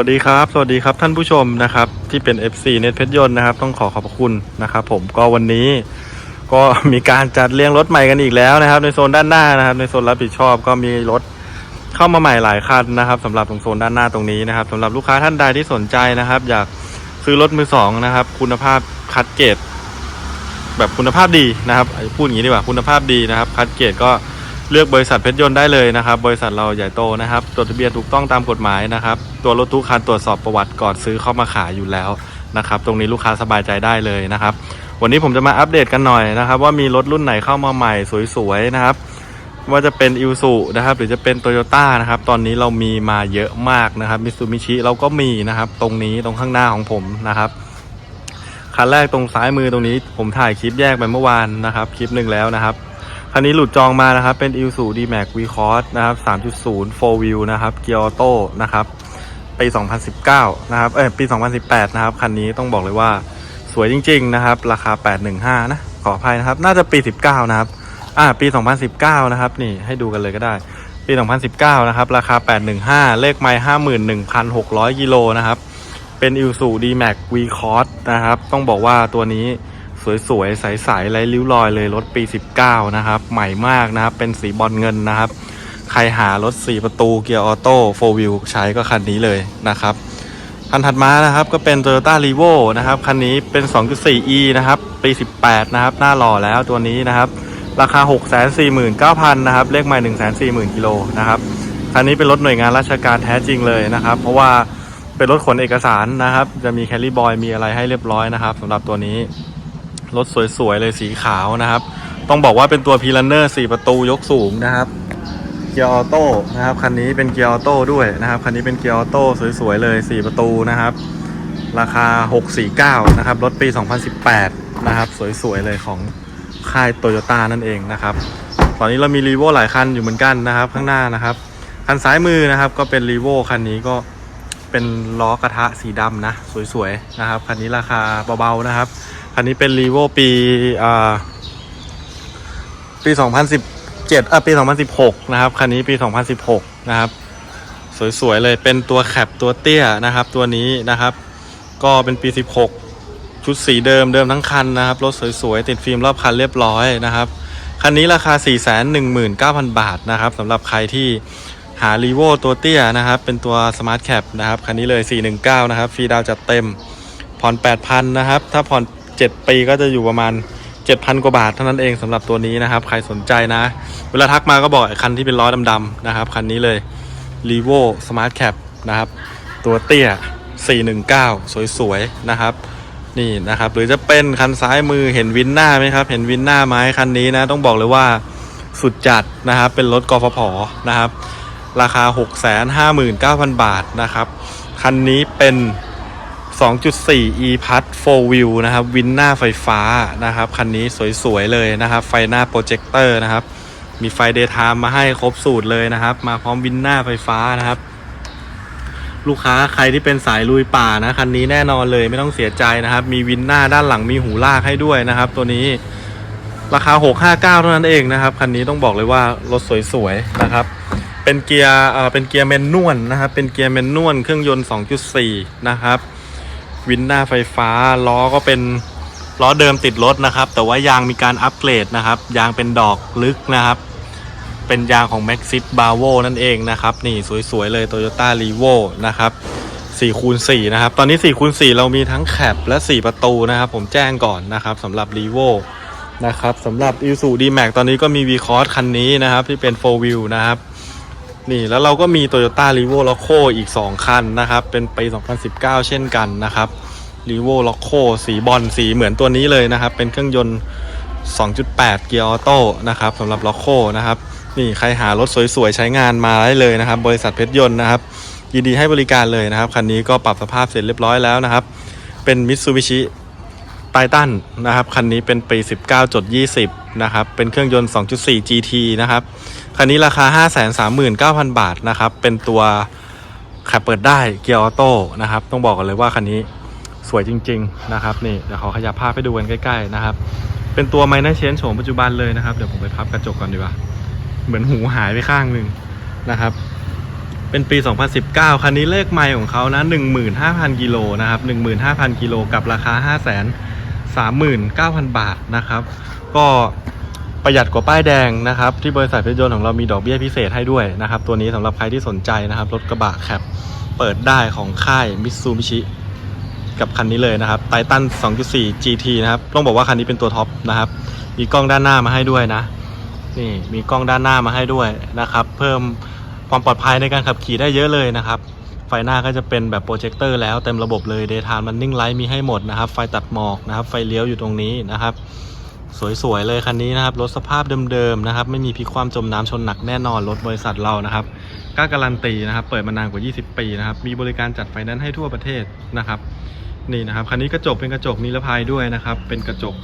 สวัสดีครับ สวัสดีครับท่านผู้ชมนะครับ ที่เป็น FC เน็ตเพชรยนต์นะครับ ต้องขอขอบคุณนะครับ ผมก็วันนี้ก็มีการจัดเรียงรถใหม่กันอีกแล้วนะครับ ในโซนด้านหน้านะครับ ในโซนรับผิดชอบก็มีรถเข้ามาใหม่หลายคันนะครับสำหรับตรงโซนด้านหน้าตรงนี้นะครับสำหรับลูกค้าท่านใดที่สนใจนะครับ อยากซื้อรถมือสองนะครับ คุณภาพคัดเกรดแบบคุณภาพดีนะครับพูดอย่างนี้ดีกว่าคุณภาพดีนะครับ คัดเกรดก็ เลือกบริษัทเพชรยนต์ได้เลยนะครับ บริษัทเราใหญ่โตนะครับ จดทะเบียนถูกต้องตามกฎหมายนะครับ ตัวรถทุกคันตรวจสอบประวัติก่อนซื้อเข้ามาขายอยู่แล้วนะครับ ตรงนี้ลูกค้าสบายใจได้เลยนะครับ วันนี้ผมจะมาอัปเดตกันหน่อยนะครับ ว่ามีรถรุ่นไหนเข้ามาใหม่สวยๆนะครับ ว่าจะเป็นอิวสุนะครับ หรือจะเป็นโตโยต้านะครับ ตอนนี้เรามีมาเยอะมากนะครับมิตซูมิชิเราก็มีนะครับ ตรงนี้ตรงข้างหน้าของผมนะครับคันแรกตรงซ้ายมือตรงนี้ ผมถ่ายคลิปแยกไปเมื่อวานนะครับ คลิปหนึ่งแล้วนะครับ คันนี้หลุดจองมานะครับ เป็น i l s u D-Max v c o s นะครับ 3.0 4 wheel นะครับ เกียร์ออโต้นะครับ ปี 2019 นะครับ เอ้ยปี 2018 นะครับ คันนี้ต้องบอกเลยว่าสวยจริง ๆ นะครับ ราคา 815 นะ ขออภัยนะครับ น่าจะปี 19 นะครับ อ่า ปี 2019 นะครับ นี่ให้ดูกันเลยก็ได้ ปี 2019 นะครับ ราคา 815 เลขไมล์51,600 กิโลนะครับ เป็น i l s u D-Max v c o s นะครับ ต้องบอกว่าตัวนี้ สวยๆ ใสๆไร้ริ้วรอยเลยรถปี 19 นะครับ ใหม่มากนะครับ เป็นสีบอลเงินนะครับ ใครหารถ 4 ประตูเกียร์ออโต้4 wheel ใช้ก็คันนี้เลยนะครับ คันถัดมานะครับก็เป็น Toyota r e v o นะครับ คันนี้เป็น 2.4e นะครับ ปี 18 นะครับ หน้าหล่อแล้วตัวนี้นะครับ ราคา 649,000 นะครับ เลขใหม่ 140,000กิโลนะครับคันนี้เป็นรถหน่วยงานราชการแท้จริงเลยนะครับ เพราะว่าเป็นรถขนเอกสารนะครับ จะมีแคลรี่บอยมีอะไรให้เรียบร้อยนะครับสำหรับตัวนี้ รถสวยๆ เลยสีขาวนะครับ ต้องบอกว่าเป็นตัวพีลันเนอร์4ประตูยกสูงนะครับ เกียร์ออโต้นะครับ คันนี้เป็นเกียร์ออโต้ด้วยนะครับ คันนี้เป็นเกียร์ออโต้สวยๆ เลย 4 ประตูนะครับ ราคา 649 นะครับ รถปี 2018 นะครับ สวยๆ เลยของค่ายโตโยต้านั่นเองนะครับ ตอนนี้เรามีรีโวหลายคันอยู่เหมือนกันนะครับ ข้างหน้านะครับ คันซ้ายมือนะครับ ก็เป็นรีโวคันนี้ก็เป็นล้อกระทะสีดำนะ สวยๆ นะครับ คันนี้ราคาเบาๆ นะครับ คันนี้เป็นรีโวปีอ่าปี 2017เอ่อปี 2016 นะครับ คันนี้ปี 2016 นะครับ สวย ๆ เลยเป็นตัวแคปตัวเตี้ยนะครับ ตัวนี้นะครับ ก็เป็นปี 16 ชุดสีเดิมเดิมทั้งคันนะครับ รถสวย ๆ ติดฟิล์มรอบคันเรียบร้อยนะครับ คันนี้ราคา 419,000 บาทนะครับสำหรับใครที่หารีโวตัวเตี้ยนะครับ เป็นตัว Smart Cap นะครับ คันนี้เลย 419 นะครับ ฟรีดาวจัดเต็มผ่อน 8,000 นะครับ ถ้าผ่อน 7 ปีก็จะอยู่ประมาณ 7,000 กว่าบาทเท่านั้นเองสำหรับตัวนี้นะครับ ใครสนใจนะ เวลาทักมาก็บอกคันที่เป็นล้อดำๆนะครับ คันนี้เลย r e v o Smart Cap นะครับ ตัวเตี้ย 419 สวยๆ นะครับ นี่นะครับ หรือจะเป็นคันซ้ายมือเห็นวินหน้าไหมครับ เห็นวินหน้าไหมคันนี้นะ ต้องบอกเลยว่าสุดจัดนะครับ เป็นรถกฟผนะครับ ราคา 659,000 บาทนะครับ คันนี้เป็น 2.4 e p a s 4 wheel นะครับ วินหน้าไฟฟ้านะครับ คันนี้สวยๆเลยนะครับ ไฟหน้าโปรเจคเตอร์นะครับ มีไฟ daytime มาให้ครบสูตรเลยนะครับ มาพร้อมวินหน้าไฟฟ้านะครับ ลูกค้าใครที่เป็นสายลุยป่านะ คันนี้แน่นอนเลยไม่ต้องเสียใจนะครับ มีวินหน้าด้านหลังมีหูลากให้ด้วยนะครับ ตัวนี้ราคา 659 เท่านั้นเองนะครับ คันนี้ต้องบอกเลยว่ารถสวยๆนะครับ เป็นเกียร์เอ่อเป็นเกียร์แมนนวลนะครับ เป็นเกียร์แมนนวลเครื่องยนต์ 2.4 นะครับ วินหน้าไฟฟ้าล้อก็เป็นล้อเดิมติดรถนะครับ แต่ว่ายางมีการอัปเกรดนะครับ ยางเป็นดอกลึกนะครับ เป็นยางของ Maxis b a v o นั่นเองนะครับ นี่สวยๆเลย Toyota r e v o นะครับ4คูณ4นะครับ ตอนนี้4คูณ4เรามีทั้งแคปและ 4 ประตูนะครับ ผมแจ้งก่อนนะครับสำหรับ r e v o นะครับสำหรับ i s u D-Max ตอนนี้ก็มี v c o s คันนี้นะครับ ที่เป็น 4 wheel นะครับ นี่แล้วเราก็มี Toyota r e v o l o c o อีก 2 คันนะครับ เป็นปี 2019 เช่นกันนะครับ r e v o l o c o สีบอลสีเหมือนตัวนี้เลยนะครับ เป็นเครื่องยนต์ 2.8 เกียร์ออโต้นะครับสำหรับ l o c o นะครับ นี่ใครหารถสวยๆ ใช้งานมาได้เลยนะครับ บริษัทเพชรยนต์นะครับ ยินดีให้บริการเลยนะครับ คันนี้ก็ปรับสภาพเสร็จเรียบร้อยแล้วนะครับ เป็น Mitsubishi ไททันนะครับ คันนี้เป็นปี 19.20 นะครับ เป็นเครื่องยนต์ 2.4 GT นะครับ คันนี้ราคา 539,000 บาทนะครับ เป็นตัวขับเปิดได้เกียร์ออโต้นะครับ ต้องบอกกันเลยว่าคันนี้สวยจริง ๆ นะครับ นี่เดี๋ยวขอขยับภาพให้ดูกันใกล้ ๆ นะครับ เป็นตัวไม n น r เชนโฉมปัจจุบันเลยนะครับ เดี๋ยวผมไปพับกระจกก่อนดีกว่า เหมือนหูหายไปข้างหนึ่งนะครับเป็นปี 2019 คันนี้เลขไมล์ของเขานะ 15,000 กิโลนะครับ 15,000 กิโลกับราคา 39,000 บาทนะครับ ก็ประหยัดกว่าป้ายแดงนะครับ ที่บริษัทเพชรยนต์ของเรามีดอกเบี้ยพิเศษให้ด้วยนะครับ ตัวนี้สำหรับใครที่สนใจนะครับ รถกระบะแคปเปิดได้ของค่ายมิตซูบิชิกับคันนี้เลยนะครับไททัน2.4 GT นะครับ ต้องบอกว่าคันนี้เป็นตัวท็อปนะครับ มีกล้องด้านหน้ามาให้ด้วยนะ นี่มีกล้องด้านหน้ามาให้ด้วยนะครับ เพิ่มความปลอดภัยในการขับขี่ได้เยอะเลยนะครับ ไฟหน้าก็จะเป็นแบบโปรเจคเตอร์แล้วเต็มระบบเลย Daytime Running Light มีให้หมดนะครับ ไฟตัดหมอกนะครับ ไฟเลี้ยวอยู่ตรงนี้นะครับ สวยๆเลยคันนี้นะครับ รถสภาพเดิมๆนะครับ ไม่มีพลิกความจมน้ำชนหนักแน่นอนรถบริษัทเรานะครับกล้าการันตีนะครับ เปิดมานานกว่า 20 ปีนะครับ มีบริการจัดไฟแนนซ์ให้ทั่วประเทศนะครับนี่นะครับคันนี้กระจกเป็นกระจกนิรภัยด้วยนะครับ เป็นกระจก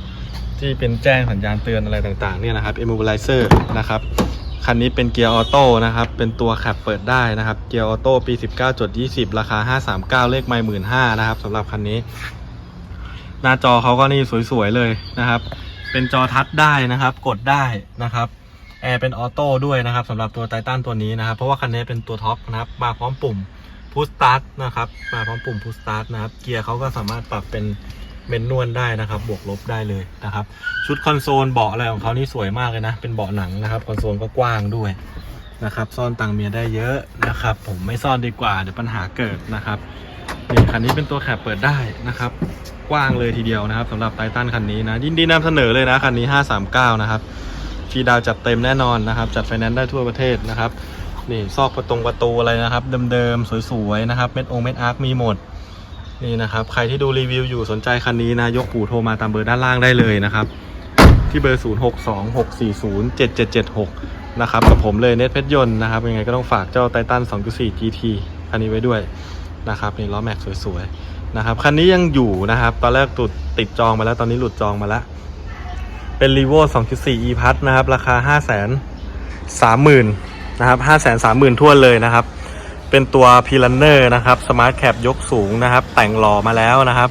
ที่เป็นแจ้งสัญญาณเตือนอะไรต่างๆเนี่ยนะครับ immobilizer นะครับ คันนี้เป็นเกียร์ออโต้นะครับ เป็นตัวขับเปิดได้นะครับ เกียร์ออโต้ปี 19.20 ราคา 539 เลขไม่หมื่นห้านะครับสำหรับคันนี้ หน้าจอเขาก็นี่สวยๆเลยนะครับ เป็นจอทัชได้นะครับ กดได้นะครับแอร์เป็นออโต้ด้วยนะครับสำหรับตัวไททันตัวนี้นะครับ เพราะว่าคันนี้เป็นตัวท็อปนะครับ มาพร้อมปุ่มพุชสตาร์ทนะครับ มาพร้อมปุ่มพุชสตาร์ทนะครับ เกียร์เขาก็สามารถปรับเป็น เมนนวลได้นะครับ บวกลบได้เลยนะครับ ชุดคอนโซลเบาะอะไรของเขานี่สวยมากเลยนะ เป็นเบาะหนังนะครับ คอนโซลก็กว้างด้วยนะครับ ซ่อนตังเมียได้เยอะนะครับ ผมไม่ซ่อนดีกว่าเดี๋ยวปัญหาเกิดนะครับนี่คันนี้เป็นตัวแคปเปิดได้นะครับ กว้างเลยทีเดียวนะครับสำหรับไททันคันนี้นะยินดีนำเสนอเลยนะคันนี้ 539 นะครับฟรีดาวจัดเต็มแน่นอนนะครับ จัดไฟแนนซ์ได้ทั่วประเทศนะครับนี่ซอกประตงประตูอะไรนะครับ เดิมๆสวยๆนะครับ เม็ดองเม็ดอาร์คมีหมด นี่นะครับใครที่ดูรีวิวอยู่สนใจคันนี้นะ ยกหูโทรมาตามเบอร์ด้านล่างได้เลยนะครับ ที่เบอร์ 0626407776 นะครับกับผมเลยเน็ตเพชรยนต์นะครับยังไงก็ต้องฝากเจ้าไททัน2.4 GT คันนี้ไว้ด้วยนะครับนี่ล้อแม็กสวยๆนะครับคันนี้ยังอยู่นะครับ ตอนแรกตุดติดจองมาแล้วตอนนี้หลุดจองมาแล้ว เป็น r e v o 2.4 e p a s นะครับ ราคา 5 3 0 0 0 0นะครับ5 3 0 0 0 0ทั่วเลยนะครับ เป็นตัว p i l a n n e r นะครับ Smart Cap ยกสูงนะครับ แต่งหล่อมาแล้วนะครับ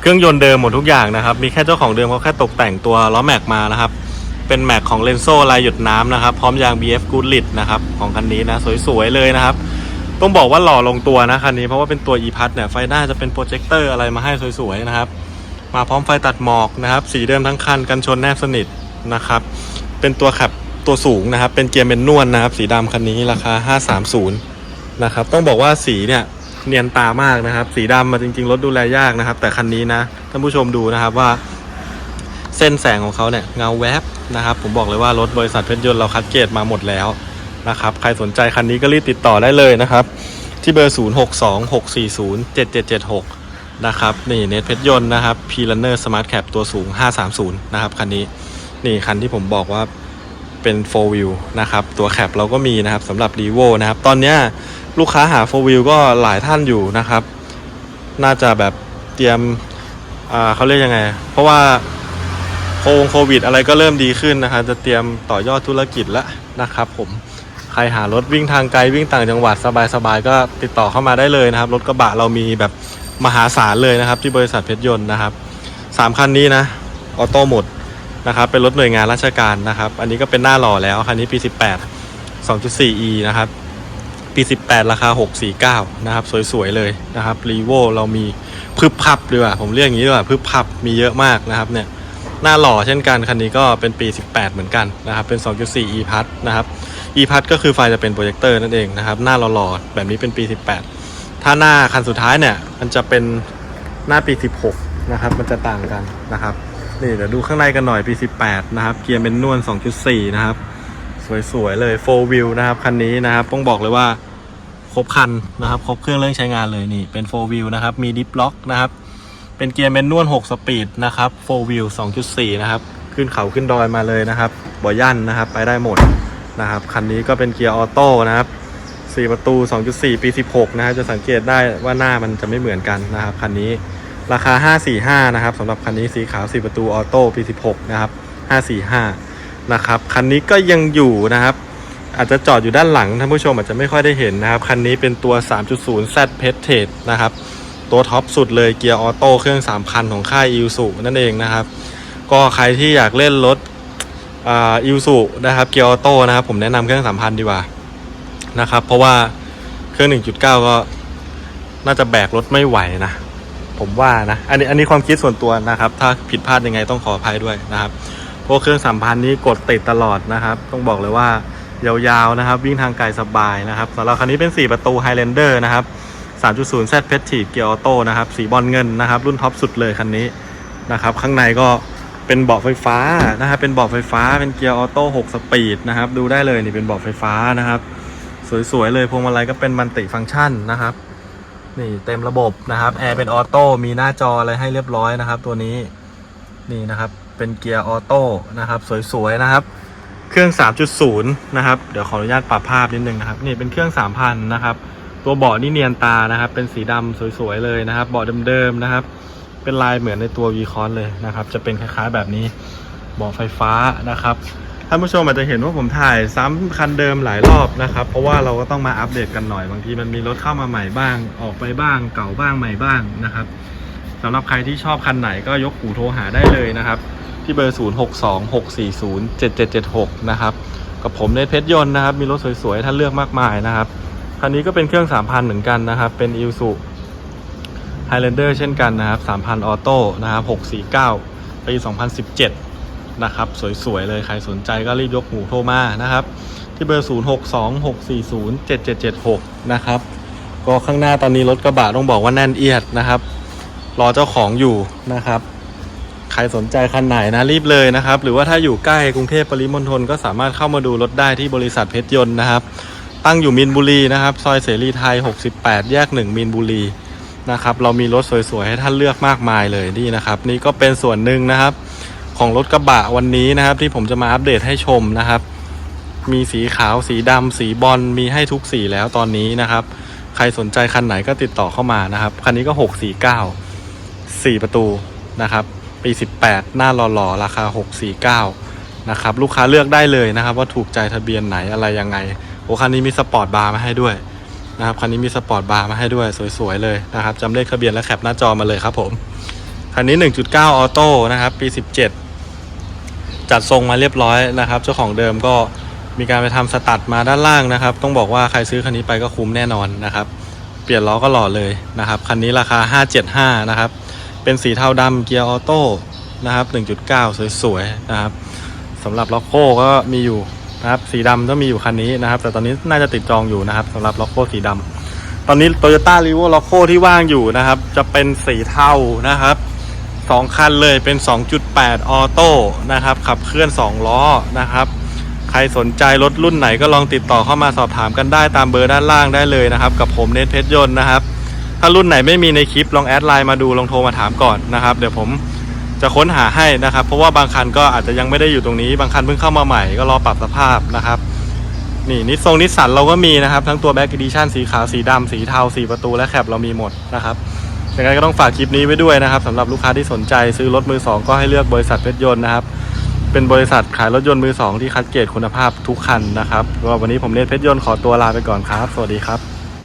เครื่องยนต์เดิมหมดทุกอย่างนะครับ มีแค่เจ้าของเดิมเขาแค่ตกแต่งตัวล้อแม็กมานะครับ เป็นแม็กของเลนโซลายหยดน้ำนะครับ พร้อมยาง BF Goodrich นะครับของคันนี้นะสวยๆเลยนะครับ ต้องบอกว่าหล่อลงตัวนะคันนี้เพราะว่าเป็นตัว e p a s เนี่ยไฟหน้าจะเป็นโปรเจคเตอร์อะไรมาให้สวยๆนะครับ มาพร้อมไฟตัดหมอกนะครับ สีเดิมทั้งคันกันชนแนบสนิทนะครับ เป็นตัวขับตัวสูงนะครับ เป็นเกียร์เมนนวลนะครับ สีดำคันนี้ราคา 530 นะครับ ต้องบอกว่าสีเนี่ยเนียนตามากนะครับ สีดำมาจริง ๆ รถดูแลยากนะครับ แต่คันนี้นะท่านผู้ชมดูนะครับว่า เส้นแสงของเขาเนี่ยเงาแวบนะครับ ผมบอกเลยว่ารถบริษัทเพชรยนต์เราคัดเกรดมาหมดแล้วนะครับ ใครสนใจคันนี้ก็รีบติดต่อได้เลยนะครับ ที่เบอร์ 0626407776 นะครับ นี่เน็ตเพชรยนต์นะครับ p l a n n e r Smart Cap ตัวสูง 530 นะครับคันนี้นี่คันที่ผมบอกว่าเป็น 4 wheel นะครับ ตัวแคปเราก็มีนะครับสำหรับ r e v o นะครับ ตอนเนี้ย ลูกค้าหา4 wheel ก็หลายท่านอยู่นะครับ น่าจะแบบเตรียมอ่าเขาเรียกยังไง เพราะว่าโควงโควิด อะไรก็เริ่มดีขึ้นนะครับจะเตรียมต่อยอดธุรกิจแล้วนะครับผมใครหารถวิ่งทางไกลวิ่งต่างจังหวัดสบายๆก็ติดต่อเข้ามาได้เลยนะครับ รถกระบะเรามีแบบมหาศาลเลยนะครับ ที่บริษัทเพชรยนต์นะครับสามคันนี้นะออโต้หมดนะครับเป็นรถหน่วยงานราชการนะครับ อันนี้ก็เป็นหน้าหล่อแล้วคันนี้ปี 18 2.4e นะครับ ปี 18 ราคา 649 นะครับ สวยๆเลยนะครับรีโวเรามีพึบพับดีกว่า ผมเรียกอย่างนี้ดีกว่าพึบพับมีเยอะมากนะครับเนี่ยหน้าหล่อเช่นกัน คันนี้ก็เป็นปี 18 เหมือนกันนะครับ เป็น 2.4e พัทนะครับ e พัทก็คือไฟจะเป็นโปรเจคเตอร์นั่นเองนะครับ หน้าหล่อๆแบบนี้เป็นปี 18 ถ้าหน้าคันสุดท้ายเนี่ย มันจะเป็นหน้าปี 16 นะครับ มันจะต่างกันนะครับ นี่เดี๋ยวดูข้างในกันหน่อยปี 18 นะครับ เกียร์เป็นนวล 2.4 นะครับ สวยๆเลย 4 wheel นะครับ คันนี้นะครับ ต้องบอกเลยว่า ครบคันนะครับ ครบเครื่องเรื่องใช้งานเลยนี่ เป็น 4 wheel นะครับ มีดิฟล็อกนะครับ เป็นเกียร์เมนนวล6สปีดนะครับ 4 wheel 2.4 นะครับ ขึ้นเขาขึ้นดอยมาเลยนะครับบ่อยั่นนะครับ ไปได้หมดนะครับ คันนี้ก็เป็นเกียร์ออโต้นะครับ4ประตู 2.4 ปี 16 นะครับ จะสังเกตได้ว่าหน้ามันจะไม่เหมือนกันนะครับ คันนี้ราคา 545 นะครับสำหรับคันนี้สีขาว 4 ประตูออโต้ปี 16 นะครับ 545 นะครับ คันนี้ก็ยังอยู่นะครับ อาจจะจอดอยู่ด้านหลังท่านผู้ชมอาจจะไม่ค่อยได้เห็นนะครับ คันนี้เป็นตัว 3.0 Z p e t e นะครับ ตัวท็อปสุดเลยเกียร์ออโต้เครื่อง 3,000 ของค่ายอิ s u นั่นเองนะครับ ก็ใครที่อยากเล่นรถอิ s u นะครับเกียร์ออโต้นะครับ ผมแนะนำเครื่อง 3,000 ดีกว่านะครับ เพราะว่าเครื่อง 1.9 ก็น่าจะแบกรถไม่ไหวนะผมว่านะอันนี้อันนี้ความคิดส่วนตัวนะครับ ถ้าผิดพลาดยังไงต้องขออภัยด้วยนะครับเพราะเครื่องสัมพันธ์นี้กดติดตลอดนะครับ ต้องบอกเลยว่า ยาวๆนะครับ วิ่งทางไกลสบายนะครับสำหรับคันนี้เป็น 4 ประตู Highlander นะครับ 3.0 Z p e t i เกียร์ออโต้นะครับสีบอลเงินนะครับ รุ่นท็อปสุดเลยคันนี้นะครับ ข้างในก็เป็นเบาะไฟฟ้านะครับ เป็นเบาะไฟฟ้าเป็นเกียร์ออโต้6สปีดนะครับ ดูได้เลยนี่เป็นเบาะไฟฟ้านะครับ สวยๆเลยพวงมาลัยก็เป็นมัลติฟังก์ชันนะครับนี่เต็มระบบนะครับแอร์เป็นออโต้มีหน้าจออะไรให้เรียบร้อยนะครับ ตัวนี้นี่นะครับเป็นเกียร์ออโต้นะครับ สวยๆนะครับ เครื่อง 3.0 นะครับ เดี๋ยวขออนุญาตปรับภาพนิดนึงนะครับ นี่เป็นเครื่อง 3,000 นะครับ ตัวเบาะนี่เนียนตานะครับ เป็นสีดำสวยๆเลยนะครับเบาะเดิมๆนะครับ เป็นลายเหมือนในตัว v c o n เลยนะครับ จะเป็นคล้ายๆแบบนี้เบาะไฟฟ้านะครับท่านผู้ชมอาจจะเห็นว่าผมถ่ายซ้ำคันเดิมหลายรอบนะครับ เพราะว่าเราก็ต้องมาอัปเดตกันหน่อยบางทีมันมีรถเข้ามาใหม่บ้าง ออกไปบ้าง เก่าบ้างใหม่บ้างนะครับสำหรับใครที่ชอบคันไหนก็ยกหูโทรหาได้เลยนะครับ ที่เบอร์ 0626407776 นะครับ กับผมเนทเพชรยนต์นะครับ มีรถสวยๆท่านเลือกมากมายนะครับคันนี้ก็เป็นเครื่อง 3,000 เหมือนกันนะครับ เป็น i s u Highlander เช่นกันนะครับ 3,000 ออโต้นะครับ 649 ปี 2017 นะครับ สวยๆ เลย ใครสนใจก็รีบยกหูโทรมานะครับ ที่เบอร์ 0626407776 นะครับ ก็ข้างหน้าตอนนี้รถกระบะต้องบอกว่าแน่นเอียดนะครับ รอเจ้าของอยู่นะครับ ครสนใจคันไหนนะรีบเลยนะครับ หรือว่าถ้าอยู่ใกล้กรุงเทพปริมณฑลก็สามารถเข้ามาดูรถได้ที่บริษัทเพชรยนต์นะครับ ตั้งอยู่มินบุรีนะครับ ซอยเสรีไทย 68 แยก 1มินบุรีนะครับ เรามีรถสวยๆ ให้ท่านเลือกมากมายเลยนี่นะครับ นี่ก็เป็นส่วนหนึ่งนะครับ ของรถกระบะวันนี้นะครับ ที่ผมจะมาอัปเดตให้ชมนะครับ มีสีขาวสีดำสีบอลมีให้ทุกสีแล้วตอนนี้นะครับ ใครสนใจคันไหนก็ติดต่อเข้ามานะครับคันนี้ก็ 649 4 ประตูนะครับ ปี 18 หน้าหล่อๆ ราคา 649 นะครับ ลูกค้าเลือกได้เลยนะครับ ว่าถูกใจทะเบียนไหนอะไรยังไง โอ้คันนี้มีสปอร์ตบาร์มาให้ด้วยนะครับคันนี้มีสปอร์ตบาร์มาให้ด้วยสวยๆเลยนะครับจำเลขทะเบียนและแคปหน้าจอมาเลยครับผมคันนี้ 1.9 ออโต้นะครับปี 17 จัดทรงมาเรียบร้อยนะครับ เจ้าของเดิมก็มีการไปทำสตัดมาด้านล่างนะครับ ต้องบอกว่าใครซื้อคันนี้ไปก็คุ้มแน่นอนนะครับ เปลี่ยนล้อก็หล่อเลยนะครับ คันนี้ราคา 575 นะครับ เป็นสีเทาดำเกียร์ออโต้นะครับ 1.9 สวยๆนะครับสำหรับล็อกโก้ก็มีอยู่นะครับสีดำก็มีอยู่คันนี้นะครับ แต่ตอนนี้น่าจะติดจองอยู่นะครับสำหรับล็อกโก้สีดำตอนนี้ Toyota r e v o l o c o ที่ว่างอยู่นะครับ จะเป็นสีเทานะครับสองคันเลยเป็น 2.8 ออโต้นะครับ ขับเคลื่อน 2 ล้อนะครับใครสนใจรถรุ่นไหนก็ลองติดต่อเข้ามาสอบถามกันได้ตามเบอร์ด้านล่างได้เลยนะครับ กับผมเนทเพชรยนต์นะครับ ถ้ารุ่นไหนไม่มีในคลิปลองแอดไลน์มาดูลองโทรมาถามก่อนนะครับ เดี๋ยวผมจะค้นหาให้นะครับ เพราะว่าบางคันก็อาจจะยังไม่ได้อยู่ตรงนี้ บางคันเพิ่งเข้ามาใหม่ก็รอปรับสภาพนะครับนี่นิสทรงนิสสันเราก็มีนะครับ ทั้งตัวแบ็กดิชั่นสีขาวสีดำสีเทาสีประตูและแคปเรามีหมดนะครับยังไงก็ต้องฝากคลิปนี้ไว้ด้วยนะครับสำหรับลูกค้าที่สนใจซื้อรถมือสองก็ให้เลือกบริษัทเพชรยนต์นะครับ เป็นบริษัทขายรถยนต์มือสองที่คัดเกรดคุณภาพทุกคันนะครับสำหรับวันนี้ผมเนทเพชรยนต์ขอตัวลาไปก่อนครับ สวัสดีครับ